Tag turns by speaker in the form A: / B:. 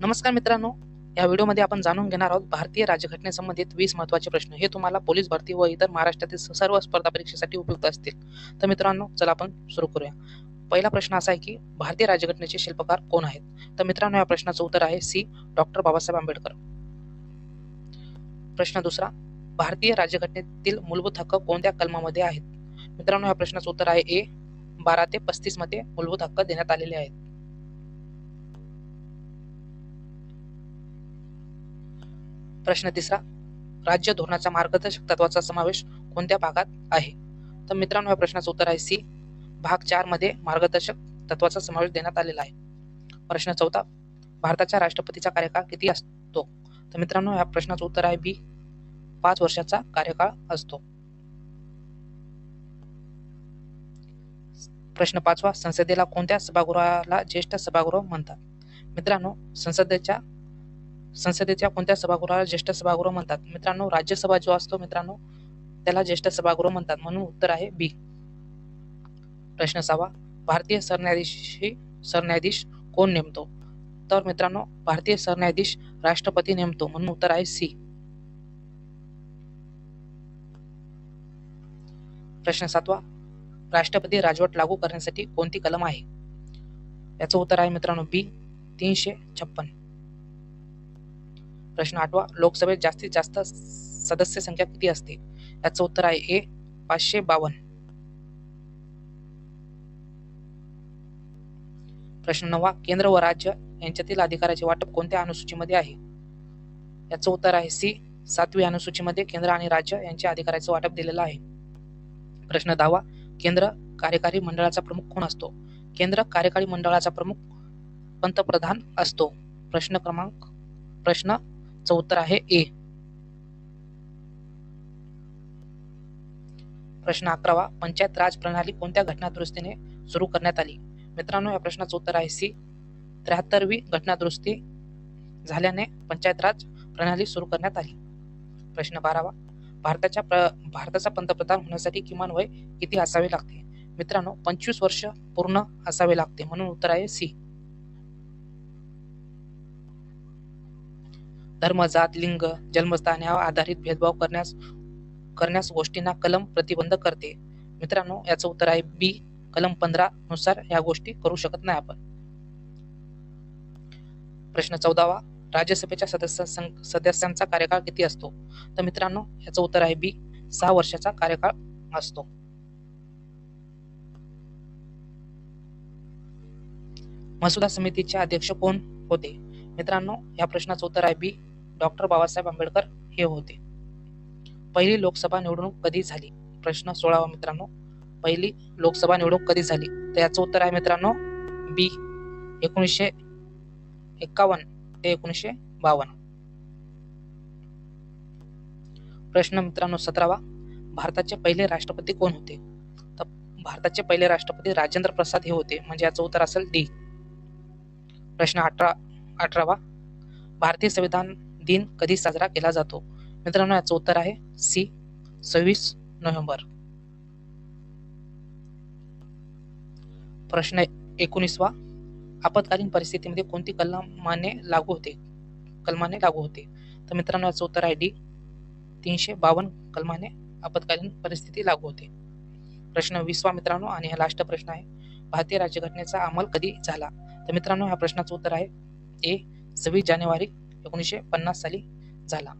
A: नमस्कार मित्रांनो या व्हिडिओमध्ये आपण जाणून घेणार आहोत भारतीय राज्यघटनेसंबंधित वीस महत्त्वाचे प्रश्न. हे तुम्हाला पोलीस भरती व इतर महाराष्ट्रातील सर्व स्पर्धा परीक्षेसाठी उपयुक्त असतील. तर मित्रांनो चला आपण सुरू करूया. पहिला प्रश्न असा आहे की भारतीय राज्यघटनेचे शिल्पकार कोण आहेत? तर मित्रांनो या प्रश्नाचं उत्तर आहे सी. डॉक्टर बाबासाहेब आंबेडकर. प्रश्न दुसरा भारतीय राज्यघटनेतील मूलभूत हक्क कोणत्या कलमामध्ये आहेत? मित्रांनो या प्रश्नाचं उत्तर आहे ए. बारा ते पस्तीसमध्ये मूलभूत हक्क देण्यात आलेले आहेत. प्रश्न तिसरा राज्य धोरणाच्या मार्गदर्शक तत्वाचा समावेश कोणत्या भागात आहे? तर मित्रांनो या प्रश्नाचं उत्तर आहे सी. भाग चारमध्ये मार्गदर्शक तत्वाचा समावेश देण्यात आलेला आहे. प्रश्न चौथा भारताच्या राष्ट्रपतीचा कार्यकाळ किती असतो? तर मित्रांनो या प्रश्नाचं उत्तर आहे बी. पाच वर्षाचा कार्यकाळ असतो. प्रश्न पाचवा संसदेला कोणत्या सभागृहाला ज्येष्ठ सभागृह म्हणतात? मित्रांनो संसदेच्या संसदेच्या कोणत्या सभागृहाला ज्येष्ठ सभागृह म्हणतात. मित्रांनो राज्यसभा जो असतो मित्रांनो त्याला ज्येष्ठ सभागृह म्हणतात. म्हणून उत्तर आहे बी. प्रश्न सहावा. भारतीय सरन्यायाधीश सरन्यायाधीश कोण नेमतो? तर मित्रांनो भारतीय सरन्यायाधीश राष्ट्रपती नेमतो. म्हणून उत्तर आहे सी. प्रश्न सातवा. राष्ट्रपती राजवट लागू करण्यासाठी कोणती कलम आहे? याचं उत्तर आहे मित्रांनो बी. तीनशे छप्पन. प्रश्न आठवा. लोकसभेत जास्तीत जास्त सदस्य संख्या किती असते? याचं उत्तर आहे ए पाचशे बावन्न. प्रश्न नवा केंद्र व राज्य यांच्यातील अधिकाराचे वाटप कोणत्या अनुसूचीमध्ये आहे? याचं उत्तर आहे सी सातवी अनुसूचीमध्ये केंद्र आणि राज्य यांच्या अधिकाराचे वाटप दिलेलं आहे. प्रश्न दहावा केंद्र कार्यकारी मंडळाचा प्रमुख कोण असतो? केंद्र कार्यकारी मंडळाचा प्रमुख पंतप्रधान असतो. प्रश्न क्रमांक प्रश्न उत्तर आहे ए. प्रश्न अकरावा पंचायत राज प्रणाली कोणत्या घटनादुरुस्तीने सुरू करण्यात आली? मित्रांनो या प्रश्नाचं उत्तर आहे सी. त्र्याहत्तरवी घटनादुरुस्ती झाल्याने पंचायत राज प्रणाली सुरू करण्यात आली. प्रश्न बारावा भारताच्या प्र भारताचा पंतप्रधान होण्यासाठी किमान वय किती असावे लागते? मित्रांनो पंचवीस वर्ष पूर्ण असावे लागते म्हणून उत्तर आहे सी. धर्म जात लिंग जन्मस्थान यावर आधारित भेदभाव करण्यास करण्यास गोष्टींना कलम प्रतिबंध करते. मित्रांनो याचं उत्तर आहे बी कलम पंधरा नुसार या गोष्टी करू शकत नाही आपण. प्रश्न चौदावा. राज्यसभेच्या सदस्य सदस्यांचा कार्यकाळ किती असतो? तर मित्रांनो याचं उत्तर आहे बी सहा वर्षाचा कार्यकाळ असतो. मसुदा समितीचे अध्यक्ष कोण होते? मित्रांनो या प्रश्नाचं उत्तर आहे बी डॉक्टर बाबासाहेब आंबेडकर हे होते. पहिली लोकसभा निवडणूक कधी झाली? प्रश्न सोळावा मित्रांनो. पहिली लोकसभा निवडणूक कधी झाली? तर याचं उत्तर आहे मित्रांनो बी एकोणीसशे एक्कावन्न ते एकोणीसशे बावन्न. प्रश्न मित्रांनो सतरावा भारताचे पहिले राष्ट्रपती कोण होते? तर भारताचे पहिले राष्ट्रपती राजेंद्र प्रसाद हे होते. म्हणजे याचं उत्तर असेल डी. प्रश्न अठरा अठरावा भारतीय संविधान दिन कधी साजरा केला जातो? मित्रांनो याचं उत्तर आहे सी सव्वीस नोव्हेंबर. प्रश्न एकोणीसवा. आपत्कालीन परिस्थितीमध्ये कोणती कलमाने लागू होते? कलमाने लागू होते. तर मित्रांनो याचं उत्तर आहे डी तीनशे बावन्न कलमाने आपत्कालीन परिस्थिती लागू होते. प्रश्न वीसवा मित्रांनो आणि हा लास्ट प्रश्न आहे. भारतीय राज्यघटनेचा अंमल कधी झाला? तर मित्रांनो ह्या प्रश्नाचं उत्तर आहे ए सव्वीस जानेवारी एकोणीसशे पन्नास साली झाला.